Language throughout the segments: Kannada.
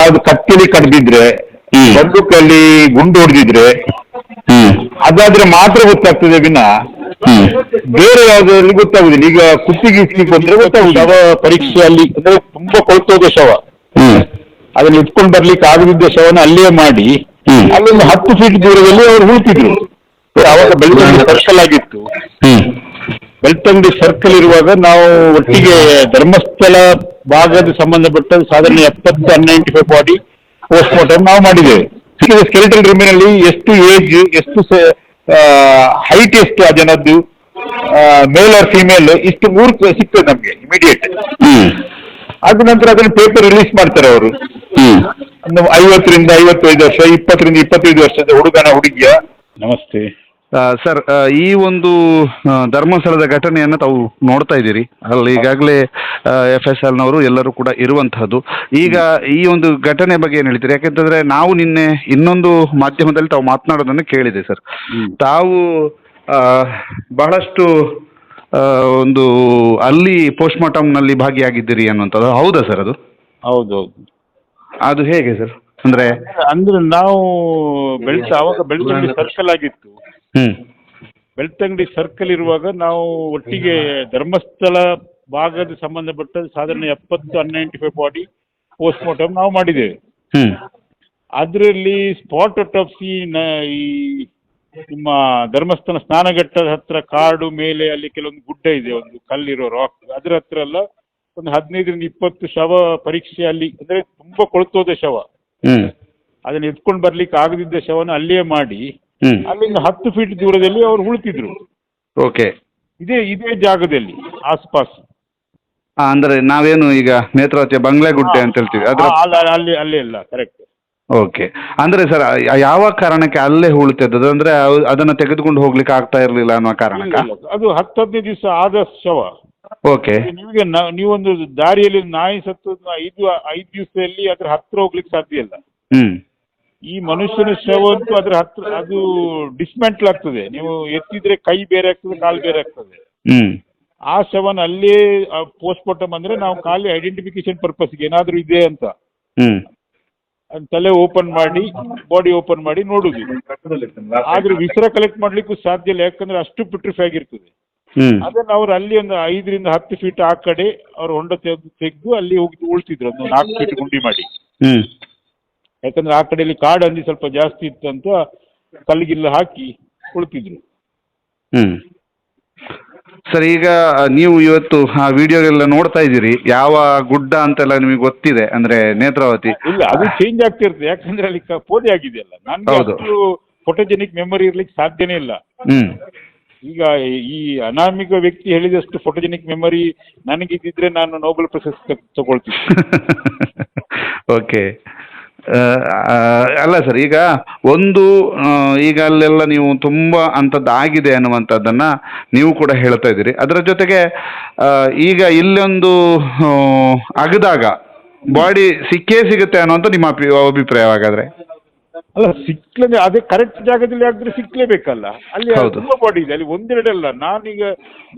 ಅದು ಕತ್ತಿಲಿ ಕಡ್ದಿದ್ರೆ. ಬಂದೂಕಲ್ಲಿ ಗುಂಡು ಹೊಡೆದಿದ್ರೆ ಅದಾದ್ರೆ ಮಾತ್ರ ಗೊತ್ತಾಗ್ತದೆ ವಿನ. ಬೇರೆ ಯಾವ್ದ್ರಲ್ಲಿ ಗೊತ್ತಾಗುದಿಲ್ಲ. ಈಗ ಕುತ್ತಿಗೆ ಬಂದ್ರೆ ಗೊತ್ತಾಗುದು ಶವ ಪರೀಕ್ಷೆಯಲ್ಲಿ ಅಂದ್ರೆ ತುಂಬಾ ಕೊಳ್ತೋದ ಶವ. ಅದನ್ನ ಇಟ್ಕೊಂಡು ಬರ್ಲಿಕ್ಕೆ ಆಗದಿದ್ದ ಶವನ ಅಲ್ಲೇ ಮಾಡಿ. ಅಲ್ಲೊಂದು ಹತ್ತು ಫೀಟ್ ದೂರದಲ್ಲಿ ಅವರು ಹುಡುಕಿದ್ರು ಅವಾಗ ಬೆಳಿಗ್ಗೆ ಸರ್ಕಲ್ ಆಗಿತ್ತು ಹ್ಮ್. ಬೆಳ್ತಂಗಡಿ ಸರ್ಕಲ್ ಇರುವಾಗ ನಾವು ಒಟ್ಟಿಗೆ ಧರ್ಮಸ್ಥಳ ಭಾಗದ ಸಂಬಂಧಪಟ್ಟ ಸಾಧಾರಣ ಎಪ್ಪತ್ತು ಹನ್ನೈಂಟಿ ಫೈವ್ ಬಾಡಿ ಪೋಸ್ಟ್ ಮಾರ್ಟಮ್ ನಾವು ಮಾಡಿದ್ದೇವೆ. ಸ್ಕೆಲಿಟಲ್ ರಿಮೇನಲ್ಲಿ ಎಷ್ಟು ಏಜ್ ಎಷ್ಟು ಹೈಟ್ ಎಷ್ಟು ಆ ಜನದ್ದು? ಮೇಲ್ ಆರ್ ಫಿಮೇಲ್ ಇಷ್ಟು ಮೂರು ಸಿಗ್ತದೆ ನಮ್ಗೆ ಇಮಿಡಿಯೇಟ್ ಹ್ಮ್. ಅದ ನಂತರ ಅದನ್ನು ಪೇಪರ್ ರಿಲೀಸ್ ಮಾಡ್ತಾರೆ ಅವರು. ಐವತ್ತರಿಂದ ಐವತ್ತೈದು ವರ್ಷ ಇಪ್ಪತ್ತರಿಂದ ಇಪ್ಪತ್ತೈದು ವರ್ಷದ ಹುಡುಗನ ಹುಡುಗಿಯ. ನಮಸ್ತೆ. ಸರ್ ಈ ಒಂದು ಧರ್ಮಸ್ಥಳದ ಘಟನೆಯನ್ನು ತಾವು ನೋಡ್ತಾ ಇದ್ದೀರಿ. ಅಲ್ಲಿ ಈಗಾಗಲೇ ಎಫ್ ಎಸ್ ಎಲ್ನವರು ಎಲ್ಲರೂ ಕೂಡ ಇರುವಂತಹದ್ದು. ಈಗ ಈ ಒಂದು ಘಟನೆ ಬಗ್ಗೆ ಏನು ಹೇಳ್ತೀರಿ? ಯಾಕೆಂತಂದ್ರೆ ನಾವು ನಿನ್ನೆ ಇನ್ನೊಂದು ಮಾಧ್ಯಮದಲ್ಲಿ ತಾವು ಮಾತನಾಡೋದನ್ನು ಕೇಳಿದೆ ಸರ್. ತಾವು ಬಹಳಷ್ಟು ಒಂದು ಅಲ್ಲಿ ಪೋಸ್ಟ್ ಮಾರ್ಟಮ್ನಲ್ಲಿ ಭಾಗಿಯಾಗಿದ್ದೀರಿ ಅನ್ನುವಂಥದ್ದು. ಹೌದಾ ಸರ್ ಅದು? ಹೌದೌದು ಅದು ಹೇಗೆ ಸರ್? ಅಂದ್ರೆ ಅಂದ್ರೆ ನಾವು ಬೆಳ್ತ ಅವಾಗ ಬೆಳ್ತಂಗಡಿ ಸರ್ಕಲ್ ಆಗಿತ್ತು. ಹ್ಮ್. ಬೆಳ್ತಂಗಡಿ ಸರ್ಕಲ್ ಇರುವಾಗ ನಾವು ಒಟ್ಟಿಗೆ ಧರ್ಮಸ್ಥಳ ಭಾಗದ ಸಂಬಂಧಪಟ್ಟ ಸಾಧಾರಣ ಎಪ್ಪತ್ತು ಹನ್ನೆಂಟಿ ಫೈವ್ ಬಾಡಿ ಪೋಸ್ಟ್ ಮಾರ್ಟಮ್ ನಾವು ಮಾಡಿದ್ದೇವೆ. ಹ್ಮ್. ಅದರಲ್ಲಿ ಸ್ಪಾಟ್ ಸಿ ಈ ನಿಮ್ಮ ಧರ್ಮಸ್ಥಳ ಸ್ನಾನಘಟ್ಟದ ಹತ್ರ ಕಾಡು ಮೇಲೆ ಅಲ್ಲಿ ಕೆಲವೊಂದು ಗುಡ್ಡ ಇದೆ ಒಂದು ಕಲ್ಲಿರೋ ರಾಕ್ ಅದ್ರ ಹತ್ರ ಎಲ್ಲ ಒಂದು ಹದಿನೈದರಿಂದ ಇಪ್ಪತ್ತು ಶವ ಪರೀಕ್ಷೆ ಅಲ್ಲಿ ಅಂದ್ರೆ ತುಂಬಾ ಕೊಳ್ತೋದ ಶವ. ಹ್ಮ್. ಅದನ್ನ ಎತ್ಕೊಂಡು ಬರ್ಲಿಕ್ಕೆ ಆಗದಿದ್ದ ಶವನ ಅಲ್ಲಿಯೇ ಮಾಡಿ ಹ್ಮ್. ಅಲ್ಲಿಂದ ಹತ್ತು ಫೀಟ್ ದೂರದಲ್ಲಿ ಅವರು ಉಳಿತಿದ್ರು. ಓಕೆ. ಇದೇ ಇದೇ ಜಾಗದಲ್ಲಿ ಆಸ್ಪಾಸ್. ಆ, ಅಂದ್ರೆ ನಾವೇನು ಈಗ ನೇತ್ರಾವತಿಯ ಬಂಗ್ಲೆಗುಡ್ಡೆ ಅಂತ ಹೇಳ್ತೀವಿ. ಅದ್ರ ಆ, ಅಲ್ಲ ಅಲ್ಲಿ ಅಲ್ಲಿ ಅಲ್ಲ ಕರೆಕ್ಟ್ ಓಕೆ. ಅಂದ್ರೆ ಸರ್ ಯಾವ ಕಾರಣಕ್ಕೆ ಅಲ್ಲೇ ಉಳಿತದ್ದು ಅಂದ್ರೆ ಅವ್- ಅದನ್ನ ತೆಗೆದುಕೊಂಡು ಹೋಗ್ಲಿಕ್ಕೆ ಆಗ್ತಾ ಇರ್ಲಿಲ್ಲ ಅನ್ನೋ ಕಾರಣಕ್ಕೆ? ಅದು ಹತ್ತು ಹದಿನೈದು ದಿವಸ ಆದ ಶವ. ಓಕೆ. ನಿಮಗೆ ನ- ನೀವೊಂದು ದಾರಿಯಲ್ಲಿ ನಾಯಿ ಸತ್ತು ಐದು ಐದು ದಿವಸದಲ್ಲಿ ಅದ್ರ ಹತ್ರ ಹೋಗ್ಲಿಕ್ಕೆ ಸಾಧ್ಯ ಇಲ್ಲ. ಹ್ಮ್. ಈ ಮನುಷ್ಯನ ಶವ ಅಂತೂ ಅದ್ರ ಹತ್ರ ಅದು ಡಿಸ್ಮೆಂಟ್ಲ್ ಆಗ್ತದೆ. ನೀವು ಎತ್ತಿದ್ರೆ ಕೈ ಬೇರೆ ಆಗ್ತದೆ ಕಾಲು ಬೇರೆ ಆಗ್ತದೆ. ಹ್ಮ್. ಆ ಶವನ ಅಲ್ಲಿ ಪೋಸ್ಟ್ ಮಾರ್ಟಮ್ ಅಂದ್ರೆ ನಾವು ಖಾಲಿ ಐಡೆಂಟಿಫಿಕೇಶನ್ ಪರ್ಪಸ್ಗೆ ಏನಾದ್ರೂ ಇದೆ ಅಂತ. ಹ್ಮ್. ತಲೆ ಓಪನ್ ಮಾಡಿ ಬಾಡಿ ಓಪನ್ ಮಾಡಿ ನೋಡುದು. ಆದ್ರೆ ವಿಸರ ಕಲೆಕ್ಟ್ ಮಾಡ್ಲಿಕ್ಕೂ ಸಾಧ್ಯ ಇಲ್ಲ ಯಾಕಂದ್ರೆ ಅಷ್ಟು ಪಿಟ್ರಿಫೈ ಆಗಿರ್ತದೆ. ಅದನ್ನ ಅವ್ರು ಅಲ್ಲಿ ಒಂದು ಐದರಿಂದ ಹತ್ತು ಫೀಟ್ ಆ ಕಡೆ ಅವ್ರ ಹೊಂಡ ತೆಗೆದು ತೆಗೆದು ಅಲ್ಲಿ ಹೋಗಿ ಉಳ್ತಿದ್ರು ಒಂದು ನಾಲ್ಕು ಫೀಟ್ ಗುಂಡಿ ಮಾಡಿ. ಯಾಕಂದ್ರೆ ಆ ಕಡೆಯಲ್ಲಿ ಕಾಡು ಹಂದಿ ಸ್ವಲ್ಪ ಜಾಸ್ತಿ ಇತ್ತಂತ ಅಂತ ಕಲ್ಲಿಗಿಲ್ಲ ಹಾಕಿ ಕುಳಿತಿದ್ರು ಹ್ಮ್. ಸರ್ ಈಗ ನೀವು ಇವತ್ತು ಆ ವಿಡಿಯೋಗೆಲ್ಲ ನೋಡ್ತಾ ಇದ್ದೀರಿ. ಯಾವ ಗುಡ್ಡ ಅಂತೆಲ್ಲ ನಿಮಗೆ ಗೊತ್ತಿದೆ ಅಂದ್ರೆ ನೇತ್ರಾವತಿ. ಇಲ್ಲ ಅದು ಚೇಂಜ್ ಆಗ್ತಿರ್ತದೆ ಯಾಕಂದ್ರೆ ಅಲ್ಲಿ ಕ- ಪೋದೆ ಆಗಿದೆಯಲ್ಲ. ನನ್ಗೆ ಹೌದು. ಅಷ್ಟು ಫೋಟೋಜೆನಿಕ್ ಮೆಮೊರಿ ಇರ್ಲಿಕ್ಕೆ ಸಾಧ್ಯನೇ ಇಲ್ಲ. ಹ್ಮ್. ಈಗ ಈ ಅನಾಮಿಕ ವ್ಯಕ್ತಿ ಹೇಳಿದಷ್ಟು ಫೋಟೋಜೆನಿಕ್ ಮೆಮೊರಿ ನನಗಿದ್ದಿದ್ರೆ ನಾನು ನೋಬೆಲ್ ಪ್ರಶಸ್ತಿ ತಗೊಳ್ತೀನಿ. ಓಕೆ ಅಲ್ಲ ಸರ್, ಈಗ ಒಂದು ಈಗ ಅಲ್ಲೆಲ್ಲ ನೀವು ತುಂಬ ಅಂಥದ್ದು ಆಗಿದೆ ಅನ್ನುವಂಥದ್ದನ್ನು ನೀವು ಕೂಡ ಹೇಳ್ತಾ ಇದ್ದೀರಿ. ಅದರ ಜೊತೆಗೆ ಈಗ ಇಲ್ಲೊಂದು ಅಗದಾಗ, ಬಾಡಿ ಸಿಕ್ಕೇ ಸಿಗುತ್ತೆ ಅನ್ನುವಂಥ ನಿಮ್ಮ ಅಭಿಪ್ರಾಯ ಅಭಿಪ್ರಾಯವಾಗಾದ್ರೆ? ಅಲ್ಲ ಸಿಕ್ಲೇ ಅದೇ ಕರೆಕ್ಟ್ ಜಾಗದಲ್ಲಿ ಆದ್ರೆ ಸಿಕ್ಲೇಬೇಕಲ್ಲ ಅಲ್ಲಿ ಹೌದು. ತುಂಬಾ ಬಾಡಿ ಇದೆ ಅಲ್ಲಿ ಒಂದೆರಡಲ್ಲ. ನಾನೀಗ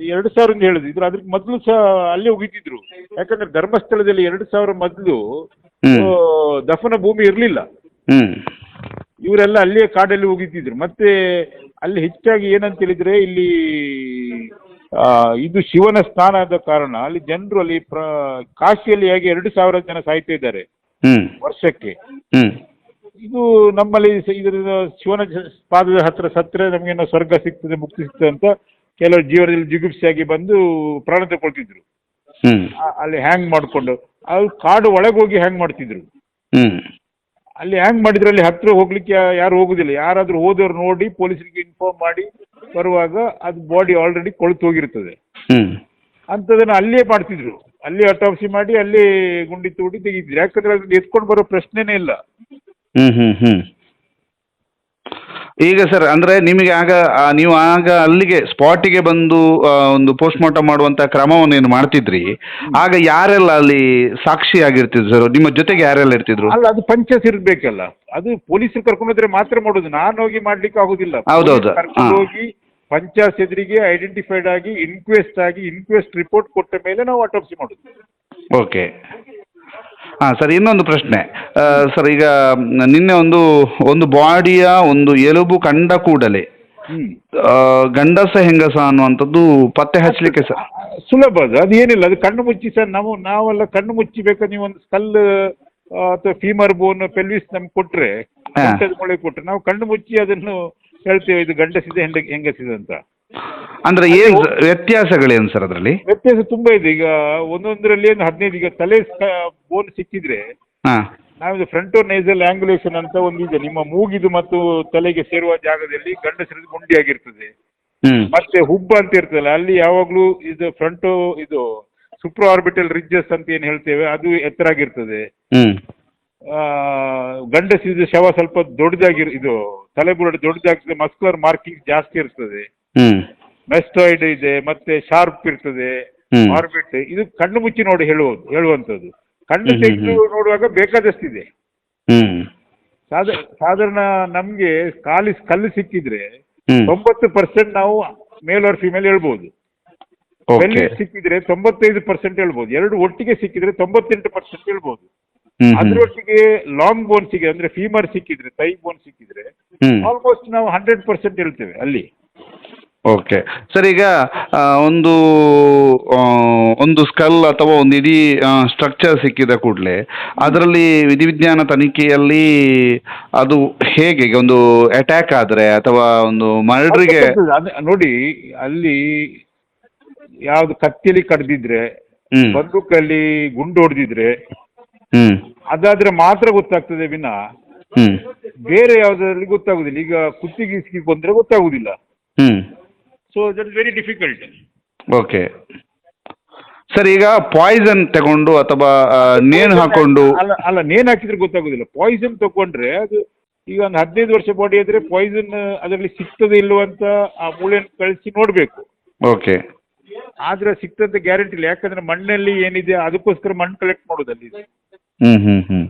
ಎರಡು ಸಾವಿರ ಅಂತ ಹೇಳಿದ್ರು ಅದ್ರ ಮೊದಲು ಸಹ ಅಲ್ಲೇ ಹೋಗಿದ್ದಿದ್ರು. ಯಾಕಂದ್ರೆ ಧರ್ಮಸ್ಥಳದಲ್ಲಿ ಎರಡು ಸಾವಿರ ಮೊದಲು ಹ್ಮ್. ದಫನ ಭೂಮಿ ಇರಲಿಲ್ಲ. ಹ್ಞೂ ಇವರೆಲ್ಲ ಅಲ್ಲಿಯೇ ಕಾಡಲ್ಲಿ ಹೋಗಿದ್ದಿದ್ರು. ಮತ್ತೆ ಅಲ್ಲಿ ಹೆಚ್ಚಾಗಿ ಏನಂತ ಹೇಳಿದ್ರೆ ಇಲ್ಲಿ ಆ, ಇದು ಶಿವನ ಸ್ಥಾನ ಆದ ಕಾರಣ ಅಲ್ಲಿ ಜನರು ಅಲ್ಲಿ ಪ್ರ ಕಾಶಿಯಲ್ಲಿ ಹೇಗೆ ಎರಡು ಸಾವಿರ ಜನ ಸಾಯ್ತಾ ಇದ್ದಾರೆ. ಹ್ಞೂ ವರ್ಷಕ್ಕೆ. ಹ್ಞೂ ಇದು ನಮ್ಮಲ್ಲಿ ಇದರ ಶಿವನ ಪಾದದ ಹತ್ರ ಸತ್ತರೆ ನಮಗೇನೋ ಸ್ವರ್ಗ ಸಿಗ್ತದೆ ಮುಕ್ತಿ ಸಿಗ್ತದೆ ಅಂತ ಕೆಲವರು ಜೀವನದಲ್ಲಿ ಜಿಗುಪ್ಸೆಯಾಗಿ ಬಂದು ಪ್ರಾಣ ತಗೊಳ್ತಿದ್ರು ಆ- ಅಲ್ಲಿ ಹ್ಯಾಂಗ್ ಮಾಡ್ಕೊಂಡು. ಅದು ಕಾಡು ಒಳಗೆ ಹೋಗಿ ಹ್ಯಾಂಗ್ ಮಾಡ್ತಿದ್ರು ಅಲ್ಲಿ ಹ್ಯಾಂಗ್ ಮಾಡಿದ್ರೆ ಅಲ್ಲಿ ಹತ್ರ ಹೋಗ್ಲಿಕ್ಕೆ ಯಾ- ಯಾರು ಹೋಗುದಿಲ್ಲ. ಯಾರಾದ್ರೂ ಹೋದವ್ರು ನೋಡಿ ಪೊಲೀಸರಿಗೆ ಇನ್ಫಾರ್ಮ್ ಮಾಡಿ ಬರುವಾಗ ಅದು ಬಾಡಿ ಆಲ್ರೆಡಿ ಕೊಳ್ತು ಹೋಗಿರ್ತದೆ. ಹ್ಮ್. ಅಂಥದ್ದನ್ನು ಅಲ್ಲೇ ಮಾಡ್ತಿದ್ರು. ಅಲ್ಲಿ ಅಟಾಪ್ಸಿ ಮಾಡಿ ಅಲ್ಲಿ ಗುಂಡಿ ತೋಡಿ ತೆಗಿತಿದ್ರು. ಯಾಕಂದ್ರೆ ಅದನ್ನ ಎತ್ಕೊಂಡು ಬರೋ ಪ್ರಶ್ನೆನೇ ಇಲ್ಲ. ಹ್ಞೂ ಹ್ಞೂ ಹ್ಞೂ ಈಗ ಸರ್ ಅಂದ್ರೆ ನಿಮಗೆ ಆಗ ಆ, ನೀವು ಆಗ ಅಲ್ಲಿಗೆ ಸ್ಪಾಟಿಗೆ ಬಂದು ಆ, ಒಂದು ಪೋಸ್ಟ್ ಮಾರ್ಟಮ್ ಮಾಡುವಂಥ ಕ್ರಮವನ್ನು ಏನು ಮಾಡ್ತಿದ್ರಿ? ಆಗ ಯಾರೆಲ್ಲ ಅಲ್ಲಿ ಸಾಕ್ಷಿ ಆಗಿರ್ತಿದ್ರು ಸರ್? ನಿಮ್ಮ ಜೊತೆಗೆ ಯಾರೆಲ್ಲ ಇರ್ತಿದ್ರು? ಅಲ್ಲ ಅದು ಪಂಚಾಯತ್ ಇರ್ಬೇಕಲ್ಲ. ಅದು ಪೊಲೀಸರು ಕರ್ಕೊಂಡ್ರೆ ಮಾತ್ರ ಮಾಡೋದು. ನಾನು ಹೋಗಿ ಮಾಡ್ಲಿಕ್ಕೆ ಆಗುದಿಲ್ಲ. ಹೌದೌದು. ಪೊಲೀಸ್ ಕರ್ಕೊಂಡು ಹಾ. ಹೋಗಿ ಪಂಚಾಯತ್ ಎದುರಿಗೆ ಐಡೆಂಟಿಫೈಡ್ ಆಗಿ ಇನ್ಕ್ವೆಸ್ಟ್ ಆಗಿ ಇನ್ಕ್ವೆಸ್ಟ್ ರಿಪೋರ್ಟ್ ಕೊಟ್ಟ ಮೇಲೆ ನಾವು ಅಟಾಪ್ಸಿ ಮಾಡುದು. ಓಕೆ ಹಾಂ ಸರ್ ಇನ್ನೊಂದು ಪ್ರಶ್ನೆ. ಸರ್ ಈಗ ನಿನ್ನೆ ಒಂದು ಒಂದು ಬಾಡಿಯ ಒಂದು ಎಲುಬು ಕಂಡ ಕೂಡಲೇ ಗಂಡಸ ಹೆಂಗಸ ಅನ್ನುವಂಥದ್ದು ಪತ್ತೆ ಹಚ್ಚಲಿಕ್ಕೆ ಸರ್. ಸುಲಭ ಅದು ಅದು ಏನಿಲ್ಲ ಅದು ಕಣ್ಣು ಮುಚ್ಚಿ ಸರ್ ನಾವು ನಾವೆಲ್ಲ ಕಣ್ಣು ಮುಚ್ಚಿ ಬೇಕಾದ್ರೆ ನೀವು ಒಂದು ಸ್ಕಲ್ ಅಥವಾ ಫೀಮರ್ ಬೋನ್ ಪೆಲ್ವಿಸ್ ನಮ್ಗೆ ಕೊಟ್ರೆ. ಮೊಳೆ ಕೊಟ್ರೆ ನಾವು ಕಣ್ಣು ಮುಚ್ಚಿ ಅದನ್ನು ಹೇಳ್ತೇವೆ ಇದು ಗಂಡಸಿದೆ ಹೆಂಡ ಹೆಂಗಸಿದೆ ಅಂತ. ಅಂದ್ರೆ ಏನ್ ವ್ಯತ್ಯಾಸಗಳೇನು ಸರ್ ಅದರಲ್ಲಿ? ವ್ಯತ್ಯಾಸ ತುಂಬಾ ಇದೆ ಈಗ ಒಂದೊಂದರಲ್ಲಿ ಒಂದು ಹದಿನೈದು ಈಗ ತಲೆ ಬೋನ್ ಸಿಕ್ಕಿದ್ರೆ ನಾವಿದು ಫ್ರಂಟೋ ನೇಸಲ್ ಆಂಗ್ಯುಲೇಷನ್ ಅಂತ ಒಂದು ಇದೆ. ನಿಮ್ಮ ಮೂಗಿದು ಮತ್ತು ತಲೆಗೆ ಸೇರುವ ಜಾಗದಲ್ಲಿ ಗಂಡಸರದ್ದು ಗುಂಡಿ ಆಗಿರ್ತದೆ ಮತ್ತೆ ಹುಬ್ಬ ಅಂತ ಇರ್ತದಲ್ಲ ಅಲ್ಲಿ ಯಾವಾಗಲೂ ಇದು ಫ್ರಂಟ್ ಇದು ಸುಪ್ರೋ ಆರ್ಬಿಟಲ್ ರಿಜಸ್ ಅಂತ ಏನು ಹೇಳ್ತೇವೆ ಅದು ಎತ್ತರ ಆಗಿರ್ತದೆ. ಆ, ಗಂಡಸಿದ ಶವ ಸ್ವಲ್ಪ ದೊಡ್ಡದಾಗಿ ಇದು ತಲೆಬುರುಡೆ ದೊಡ್ಡದಾಗ್ತದೆ ಮಸ್ಕುಲರ್ ಮಾರ್ಕಿಂಗ್ ಜಾಸ್ತಿ ಇರ್ತದೆ. ಮೆಸ್ಟಾಯ್ಡ್ ಇದೆ ಮತ್ತೆ ಶಾರ್ಪ್ ಇರ್ತದೆ ಆರ್ಬಿಟ್ ಇದು ಕಣ್ಣು ಮುಚ್ಚಿ ನೋಡಿ ಹೇಳುವುದು ಹೇಳುವಂಥದ್ದು. ಕಣ್ಣು ತೆಗೆದು ನೋಡುವಾಗ ಬೇಕಾದಷ್ಟಿದೆ. ಸಾಧ ಸಾಧಾರಣ ನಮ್ಗೆ ಕಾಲಿ ಕಲ್ಲು ಸಿಕ್ಕಿದ್ರೆ ತೊಂಬತ್ತು ಪರ್ಸೆಂಟ್ ನಾವು ಮೇಲ್ ಆರ್ ಫಿಮೇಲ್ ಹೇಳ್ಬೋದು. ಬೆಲ್ಲಿ ಸಿಕ್ಕಿದ್ರೆ ತೊಂಬತ್ತೈದು ಪರ್ಸೆಂಟ್ ಹೇಳ್ಬೋದು. ಎರಡು ಒಟ್ಟಿಗೆ ಸಿಕ್ಕಿದ್ರೆ ತೊಂಬತ್ತೆಂಟು ಪರ್ಸೆಂಟ್ ಹೇಳ್ಬಹುದು ಅದರೊಟ್ಟಿಗೆ ಲಾಂಗ್ ಬೋನ್ ಸಿಕ್ಕಿದ್ರೆ ಅಂದ್ರೆ ಫೀಮರ್ ಸಿಕ್ಕಿದ್ರೆ ತೈ ಬೋನ್ ಸಿಕ್ಕಿದ್ರೆ ಆಲ್ಮೋಸ್ಟ್ ನಾವು ಹಂಡ್ರೆಡ್ ಪರ್ಸೆಂಟ್ ಹೇಳ್ತೇವೆ ಅಲ್ಲಿ. ಓಕೆ ಸರ್ ಈಗ ಒಂದು ಒಂದು ಸ್ಕಲ್ ಅಥವಾ ಒಂದು ಇಡೀ ಸ್ಟ್ರಕ್ಚರ್ ಸಿಕ್ಕಿದ ಕೂಡಲೇ ಅದರಲ್ಲಿ ವಿಧಿವಿಜ್ಞಾನ ತನಿಖೆಯಲ್ಲಿ ಅದು ಹೇಗೆ? ಈಗ ಒಂದು ಅಟ್ಯಾಕ್ ಆದರೆ ಅಥವಾ ಒಂದು ಮರ್ಡ್ರಿಗೆ ನೋಡಿ ಅಲ್ಲಿ ಯಾವ್ದು ಕತ್ತಿಲಿ ಕಡ್ದಿದ್ರೆ ಬಂದೂಕಲ್ಲಿ ಗುಂಡು ಹೊಡೆದಿದ್ರೆ ಅದಾದ್ರೆ ಮಾತ್ರ ಗೊತ್ತಾಗ್ತದೆ ವಿನ. ಬೇರೆ ಯಾವ್ದ್ರಲ್ಲಿ ಗೊತ್ತಾಗುದಿಲ್ಲ. ಈಗ ಕುತ್ತಿಗೆ ಸಿಕ್ಕಿ ಬಂದ್ರೆ ಗೊತ್ತಾಗುದಿಲ್ಲ so that is very difficult okay sir ಈಗ ಪಾಯ್ಸನ್ ತಗೊಂಡು ಅಥವಾ ನೇಣು ಹಾಕೊಂಡು ಅಲ್ಲ ಅಲ್ಲ ನೇಣು ಹಾಕಿದ್ರೆ ಗೊತ್ತಾಗೋದಿಲ್ಲ. ಪಾಯ್ಸನ್ ತಗೊಂಡ್ರೆ ಅದು ಈಗ ಒಂದು ಹದಿನೈದು ವರ್ಷ ಬಾಡಿ ಇದ್ರೆ ಪಾಯ್ಸನ್ ಅದರಲ್ಲಿ ಸಿಗ್ತದೆ ಇಲ್ಲವಂತ ಅಂತ ಆ ಮೂಳೆಯನ್ನು ಕಳಿಸಿ ನೋಡ್ಬೇಕು. ಓಕೆ ಆದ್ರೆ ಸಿಗ್ತಂತ ಗ್ಯಾರಂಟಿ ಇಲ್ಲ. ಯಾಕಂದ್ರೆ ಮಣ್ಣಲ್ಲಿ ಏನಿದೆ ಅದಕ್ಕೋಸ್ಕರ ಮಣ್ಣು ಕಲೆಕ್ಟ್ ಮಾಡೋದಲ್ಲಿ ಹ್ಞೂ ಹ್ಞೂ ಹ್ಞೂ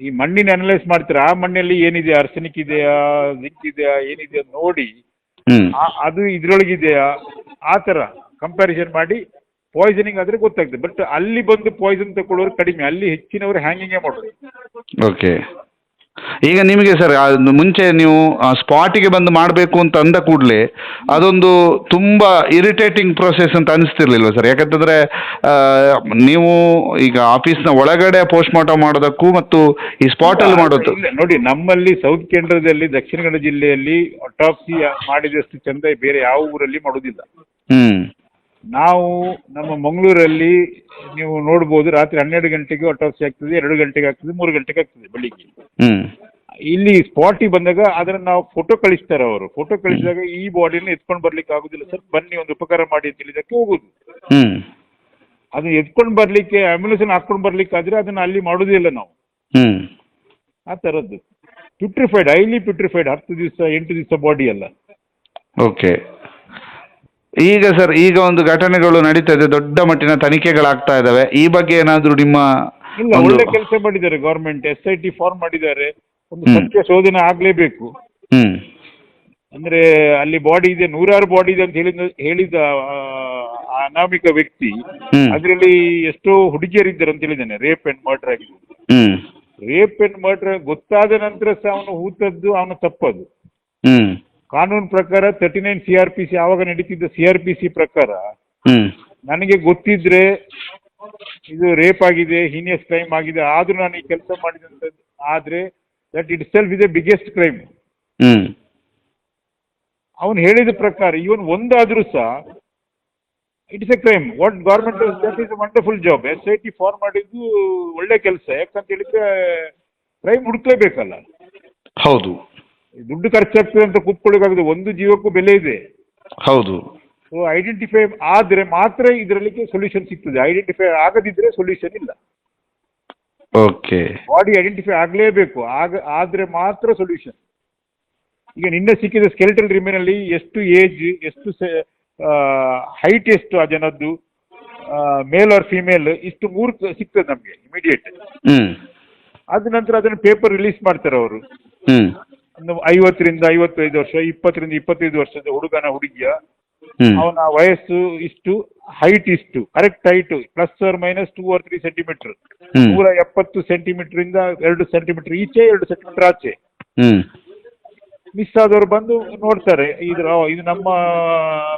ಈ ಮಣ್ಣಿನ ಅನಲೈಸ್ ಮಾಡ್ತಾರೆ? ಆ ಮಣ್ಣಲ್ಲಿ ಏನಿದೆ? ಅರ್ಸನಿಕ್ ಇದೆಯಾ ಜಿಂಕ್ ಇದೆಯಾ ಏನಿದೆ ಅಂತ ನೋಡಿ. ಆ- ಅದು ಇದ್ರೊಳಗಿದೆಯಾ? ಆ ಥರ ಕಂಪ್ಯಾರಿಸನ್ ಮಾಡಿ ಪಾಯ್ಸನಿಂಗ್ ಆದ್ರೆ ಗೊತ್ತಾಗ್ತದೆ. ಬಟ್ ಅಲ್ಲಿ ಬಂದು ಪಾಯ್ಸನ್ ತಗೊಳ್ಳೋರು ಕಡಿಮೆ. ಅಲ್ಲಿ ಹೆಚ್ಚಿನವರು ಹ್ಯಾಂಗಿಂಗೇ ಮಾಡೋದು. ಓಕೆ ಈಗ ನಿಮಗೆ ಸರ್ ಮುಂಚೆ ನೀವು ಸ್ಪಾಟಿಗೆ ಬಂದು ಮಾಡಬೇಕು ಅಂತ ಅಂದ ಕೂಡಲೇ ಅದೊಂದು ತುಂಬ ಇರಿಟೇಟಿಂಗ್ ಪ್ರೊಸೆಸ್ ಅಂತ ಅನಿಸ್ತಿರ್ಲಿಲ್ವ ಸರ್? ಯಾಕಂತಂದರೆ ನೀವು ಈಗ ಆಫೀಸ್ನ ಒಳಗಡೆ ಪೋಸ್ಟ್ ಮಾರ್ಟಮ್ ಮಾಡೋದಕ್ಕೂ ಮತ್ತು ಈ ಸ್ಪಾಟಲ್ಲಿ ಮಾಡೋದು. ನೋಡಿ ನಮ್ಮಲ್ಲಿ ಸೌತ್ ಕೇಂದ್ರದಲ್ಲಿ ದಕ್ಷಿಣ ಕನ್ನಡ ಜಿಲ್ಲೆಯಲ್ಲಿ ಅಟಾಪ್ಸಿ ಮಾಡಿದಷ್ಟು ಚಂದ ಬೇರೆ ಯಾವ ಊರಲ್ಲಿ ಮಾಡೋದಿಲ್ಲ. ಹ್ಞೂ ನಾವು ನಮ್ಮ ಮಂಗಳೂರಲ್ಲಿ ನೀವು ನೋಡ್ಬೋದು ರಾತ್ರಿ ಹನ್ನೆರಡು ಗಂಟೆಗೆ ಅಟಾಪ್ಸಿ ಆಗ್ತದೆ ಎರಡು ಗಂಟೆಗೆ ಆಗ್ತದೆ ಮೂರು ಗಂಟೆಗೆ ಆಗ್ತದೆ ಬೆಳಿಗ್ಗೆ. ಹ್ಮ್. ಇಲ್ಲಿ ಸ್ಪಾಟಿಗೆ ಬಂದಾಗ ಅದನ್ನ ನಾವು ಫೋಟೋ ಕಳಿಸ್ತಾರೆ ಅವರು. ಫೋಟೋ ಕಳಿಸಿದಾಗ ಈ ಬಾಡಿನ ಎತ್ಕೊಂಡು ಬರ್ಲಿಕ್ಕೆ ಆಗುದಿಲ್ಲ. ಸರ್ ಬನ್ನಿ ಒಂದು ಉಪಕಾರ ಮಾಡಿ ಅಂತ ಹೇಳಿದಕ್ಕೆ ಹೋಗುದು. ಹ್ಮ್. ಅದನ್ನ ಎತ್ಕೊಂಡು ಬರ್ಲಿಕ್ಕೆ ಆಂಬ್ಯುಲೆನ್ಸ್ ಹಾಕೊಂಡು ಬರ್ಲಿಕ್ಕೆ ಆದ್ರೆ ಅದನ್ನ ಅಲ್ಲಿ ಮಾಡುವುದಿಲ್ಲ ನಾವು. ಆ ಥರದ್ದು ಪ್ಯೂಟ್ರಿಫೈಡ್ ಹೈಲಿ ಪ್ಯೂಟ್ರಿಫೈಡ್ ಹತ್ತು ದಿವಸ ಎಂಟು ದಿವಸ ಬಾಡಿ ಅಲ್ಲ. ಓಕೆ ಈಗ ಸರ್ ಈಗ ಒಂದು ಘಟನೆಗಳು ನಡೀತಾ ಇದೆ ದೊಡ್ಡ ಮಟ್ಟಿನ ತನಿಖೆಗಳಾಗ್ತಾ ಇದ್ದಾವೆ ಈ ಬಗ್ಗೆ ಏನಾದರೂ ನಿಮ್ಮ ಇಲ್ಲ ಒಂದು ಒಳ್ಳೆ ಕೆಲಸ ಮಾಡಿದ್ದಾರೆ government S I T form ಮಾಡಿದ್ದಾರೆ. ಒಂದು ಹ್ಮ್. ಸತ್ಯ ಶೋಧನೆ ಆಗ್ಲೇಬೇಕು. ಅಂದ್ರೆ ಅಲ್ಲಿ ಬಾಡಿ ಇದೆ ನೂರಾರು ಬಾಡಿ ಇದೆ ಅಂತ ಹೇಳಿದ ಹೇಳಿದ ಆ, ಆ ಅನಾಮಿಕ ವ್ಯಕ್ತಿ. ಹ್ಮ್. ಅದರಲ್ಲಿ ಎಷ್ಟೋ ಹುಡುಗಿಯರಿದ್ದಾರೆ ಅಂತ ಹೇಳಿದ್ದಾನೆ ರೇಪ್ ಅಂಡ್ ಮರ್ಡರ್ ಆಗಿದೆ ಹ್ಞೂ ರೇಪ್ ಅಂಡ್ ಮರ್ಡರ್ ಗೊತ್ತಾದ ನಂತರ ಸಹ ಅವನು ಹೂತದ್ದು ಅವನು ತಪ್ಪದು. ಹ್ಞೂ ಕಾನೂನು ಪ್ರಕಾರ thirty nine C R P C ಆವಾಗ ನಡೀತಿದ್ದ ಸಿ ಆರ್ ಪಿ ಸಿ ಪ್ರಕಾರ ಹ್ಞೂ ನನಗೆ ಗೊತ್ತಿದ್ರೆ ಇದು ರೇಪ್ ಆಗಿದೆ ಹೀನಿಯಸ್ ಕ್ರೈಮ್ ಆಗಿದೆ ಆದ್ರೂ ನಾನು ಈ ಕೆಲಸ ಮಾಡಿದಂತ ಆದ್ರೆ that itself is a biggest crime ಹ್ಞೂ ಅವನು ಹೇಳಿದ ಪ್ರಕಾರ ಇವನ್ ಒಂದಾದ್ರೂ ಸಹ it's a crime what government that is wonderful job S I T form ಮಾಡಿದ್ದು ಒಳ್ಳೆ ಕೆಲಸ ಯಾಕಂತ ಹೇಳಿದ್ರೆ ಕ್ರೈಮ್ ಹುಡುಕ್ಲೇಬೇಕಲ್ಲ. ಹೌದು. ದುಡ್ಡು ಖರ್ಚಾಗ್ತದೆ ಅಂತ ಕೂತ್ಕೊಳ್ಳಿಕ್ಕಾಗದೆ ಒಂದು ಜೀವಕ್ಕೂ ಬೆಲೆ ಇದೆ. ಹೌದು. ಸೊ ಐಡೆಂಟಿಫೈ ಆದ್ರೆ ಮಾತ್ರ ಇದರಲ್ಲಿ ಸೊಲ್ಯೂಷನ್ ಸಿಗ್ತದೆ. ಐಡೆಂಟಿಫೈ ಆಗದಿದ್ರೆ ಸೊಲ್ಯೂಷನ್ ಇಲ್ಲ. ಓಕೆ ಬಾಡಿ ಐಡೆಂಟಿಫೈ ಆಗಲೇಬೇಕು. ಆಗ ಆದ್ರೆ ಮಾತ್ರ ಸೊಲ್ಯೂಷನ್ ಈಗ ನಿನ್ನೆ ಸಿಕ್ಕಿದ ಸ್ಕೆಲ್ಟಲ್ ರಿಮೇನಲ್ಲಿ ಎಷ್ಟು ಏಜ್ ಎಷ್ಟು ಹೈಟ್ ಎಷ್ಟು ಆ ಜನದ್ದು? ಮೇಲ್ ಆರ್ ಫಿಮೇಲ್ ಇಷ್ಟು ಮೂರು ಸಿಗ್ತದೆ ನಮಗೆ ಇಮಿಡಿಯೇಟ್ ಅದ ನಂತರ ಅದನ್ನ ಪೇಪರ್ ರಿಲೀಸ್ ಮಾಡ್ತಾರೆ ಅವರು. ಒಂದು ಐವತ್ತರಿಂದ ಐವತ್ತೈದು ವರ್ಷ ಇಪ್ಪತ್ತರಿಂದ ಇಪ್ಪತ್ತೈದು ವರ್ಷದ ಹುಡುಗನ ಹುಡುಗಿಯ ಅವನ ವಯಸ್ಸು ಇಷ್ಟು ಹೈಟ್ ಇಷ್ಟು correct height plus or minus two or three centimetre ನೂರ ಎಪ್ಪತ್ತು ಸೆಂಟಿಮೀಟರ್ ಇಂದ ಎರಡು ಸೆಂಟಿಮೀಟರ್ ಈಚೆ ಎರಡು ಸೆಂಟಿಮೀಟರ್ ಆಚೆ. ಮಿಸ್ ಆದವರು ಬಂದು ನೋಡ್ತಾರೆ ಇದ್ರ ಇದು ನಮ್ಮ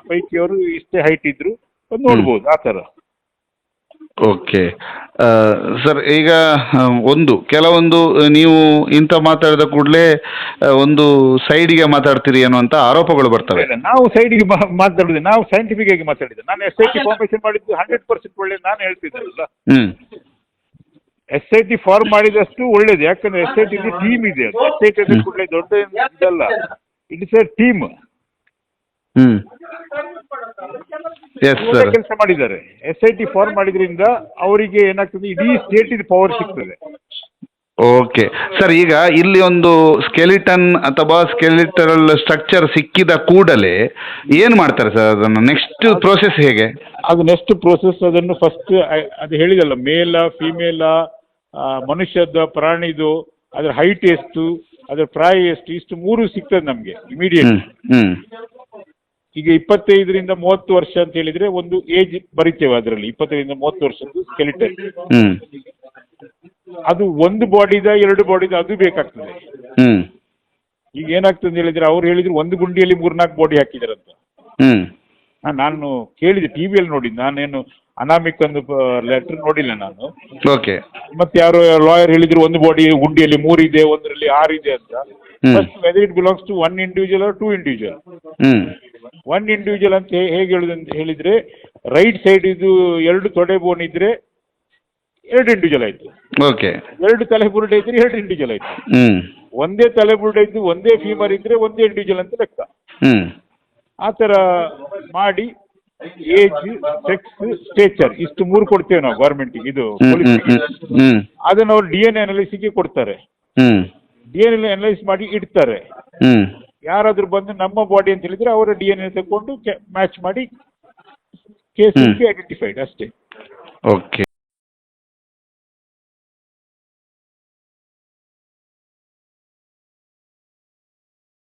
ಪೈಕಿಯವರು ಇಷ್ಟೇ ಹೈಟ್ ಇದ್ರು ಬಂದು ನೋಡ್ಬೋದು ಆ ಥರ. ಓಕೆ ಸರ್ ಈಗ ಒಂದು ಕೆಲವೊಂದು ನೀವು ಇಂಥ ಮಾತಾಡಿದ ಕೂಡಲೇ ಒಂದು ಸೈಡಿಗೆ ಮಾತಾಡ್ತೀರಿ ಅನ್ನುವಂಥ ಆರೋಪಗಳು ಬರ್ತವೆ. ಇಲ್ಲ, ನಾವು ಸೈಡಿಗೆ ಮಾತಾಡಿದ್ವಿ ನಾವು ಸೈಂಟಿಫಿಕ್ ಆಗಿ ಮಾತಾಡಿದ್ದೆ ನಾನು ಎಸ್ ಐ ಟಿ ಫಾರ್ಮೇಶನ್ ಮಾಡಿದ್ದು ಹಂಡ್ರೆಡ್ ಪರ್ಸೆಂಟ್ ಒಳ್ಳೆ ನಾನು ಹೇಳ್ತಿದ್ದಲ್ಲ ಹ್ಞೂ ಎಸ್ ಐ ಟಿ ಫಾರ್ಮ್ ಮಾಡಿದಷ್ಟು ಒಳ್ಳೇದು. ಯಾಕಂದ್ರೆ ಎಸ್ ಐ ಟಿ ಟೀಮ್ ಇದೆ ಎಸ್ ಐ ಟಿ ಕೂಡಲೇ ದೊಡ್ಡ ಇದಲ್ಲ. It is a team hmm. Yes sir ಕೆಲಸ ಮಾಡಿದ್ದಾರೆ. ಎಸ್ ಐ ಟಿ ಫಾರ್ಮ್ ಮಾಡಿದ್ರಿಂದ ಅವರಿಗೆ ಏನಾಗ್ತದೆ ಇಡೀ ಸ್ಟೇಟ್ ಇದು ಪವರ್ ಸಿಗ್ತದೆ. ಓಕೆ ಸರ್ ಈಗ ಇಲ್ಲಿ ಒಂದು ಸ್ಕೆಲಿಟನ್ ಅಥವಾ ಸ್ಕೆಲಿಟರಲ್ ಸ್ಟ್ರಕ್ಚರ್ ಸಿಕ್ಕಿದ ಕೂಡಲೇ ಏನು ಮಾಡ್ತಾರೆ ಸರ್ ಅದನ್ನು? ನೆಕ್ಸ್ಟ್ ಪ್ರೋಸೆಸ್ ಹೇಗೆ? ಅದು ನೆಕ್ಸ್ಟ್ ಪ್ರೋಸೆಸ್ ಅದನ್ನು ಫಸ್ಟ್ ಅದು ಹೇಳಿದಲ್ಲ ಮೇಲ ಫಿಮೇಲ ಮನುಷ್ಯದ ಪ್ರಾಣಿದು ಅದ್ರ ಹೈಟ್ ಎಷ್ಟು ಅದ್ರ ಪ್ರಾಯ ಎಷ್ಟು ಇಷ್ಟು ಮೂರು ಸಿಗ್ತದೆ ನಮಗೆ ಇಮಿಡಿಯೇಟ್ ಈಗ ಇಪ್ಪತ್ತೈದರಿಂದ ಮೂವತ್ತು ವರ್ಷ ಅಂತ ಹೇಳಿದ್ರೆ ಒಂದು ಏಜ್ ಬರಿತೇವೆ ಅದರಲ್ಲಿ. ಇಪ್ಪತ್ತೈದರಿಂದ ಮೂವತ್ತು ವರ್ಷದ್ದು ಸ್ಕೆಲಿಟನ್ ಹ್ಮ್. ಅದು ಒಂದು ಬಾಡಿದ ಎರಡು ಬಾಡಿದ ಅದು ಬೇಕಾಗ್ತದೆ. ಹ್ಮ್. ಈಗ ಏನಾಗ್ತದೆ ಅಂತ ಹೇಳಿದ್ರೆ ಅವ್ರು ಹೇಳಿದ್ರು ಒಂದು ಗುಂಡಿಯಲ್ಲಿ ಮೂರ್ನಾಲ್ಕು ಬಾಡಿ ಹಾಕಿದಾರಂತ. ಅಂತ ಹಾ, ನಾನು ಕೇಳಿದೆ ಟಿವಿಯಲ್ಲಿ ನೋಡಿದ್ದು. ನಾನೇನು ಅನಾಮಿಕ್ ಒಂದು ಲೆಟರ್ ನೋಡಿಲ್ಲ ನಾನು. ಓಕೆ ಮತ್ತೆ ಯಾರು ಲಾಯರ್ ಹೇಳಿದ್ರು ಒಂದು ಬಾಡಿ ಗುಂಡಿಯಲ್ಲಿ ಮೂರಿದೆ ಇದೆ ಒಂದರಲ್ಲಿ ಆರು ಇದೆ ಅಂತ. ಹ್ಮ್. First whether it belongs to one individual or two individual hmm. One individual ಅಂತ ಹೇಗೆ ಹೇಳುದು ಅಂತ ಹೇಳಿದ್ರೆ ರೈಟ್ ಸೈಡ್ ಇದು ಎರಡು ತೊಡೆ ಬೋನ್ ಇದ್ರೆ ಎರಡು ಇಂಡಿವಿಜುವಲ್ ಆಯ್ತು. ಓಕೆ ಎರಡು ತಲೆ ಬುರುಡೆ ಇದ್ರೆ ಎರಡು ಇಂಡಿವಿಜುವಲ್ ಆಯ್ತು. ಒಂದೇ ತಲೆ ಬುರುಡೆ ಇದ್ದು ಒಂದೇ ಫೀಮರ್ ಇದ್ರೆ ಒಂದೇ ಇಂಡಿವಿಜುವಲ್ ಅಂತ ಲೆಕ್ಕ. ಹ್ಮ್. ಆ ಥರ ಮಾಡಿ ಏಜ್ ಸೆಕ್ಸ್ ಸ್ಟೇಚರ್ ಇಷ್ಟು ಮೂರು ಕೊಡ್ತೇವೆ ನಾವು ಗೌರ್ಮೆಂಟಿಗೆ ಇದು ಅದನ್ನು ಅವ್ರು ಡಿ ಎನ್ ಎ ಅನಾಲಿಸಿಗೆ ಕೊಡ್ತಾರೆ. ಡಿ ಎನ್ ಎ ಅನಲೈಸ್ ಮಾಡಿ ಇಡ್ತಾರೆ. ಯಾರಾದ್ರೂ ಬಂದು ನಮ್ಮ ಬಾಡಿ ಅಂತ ಹೇಳಿದ್ರೆ ಅವರ ಡಿ ಎನ್ ಎ ತಗೊಂಡು ಮ್ಯಾಚ್ ಮಾಡಿ ಕೇಸ್. ಐಡೆಂಟಿಫೈಡ್ ಅಷ್ಟೇ ಓಕೆ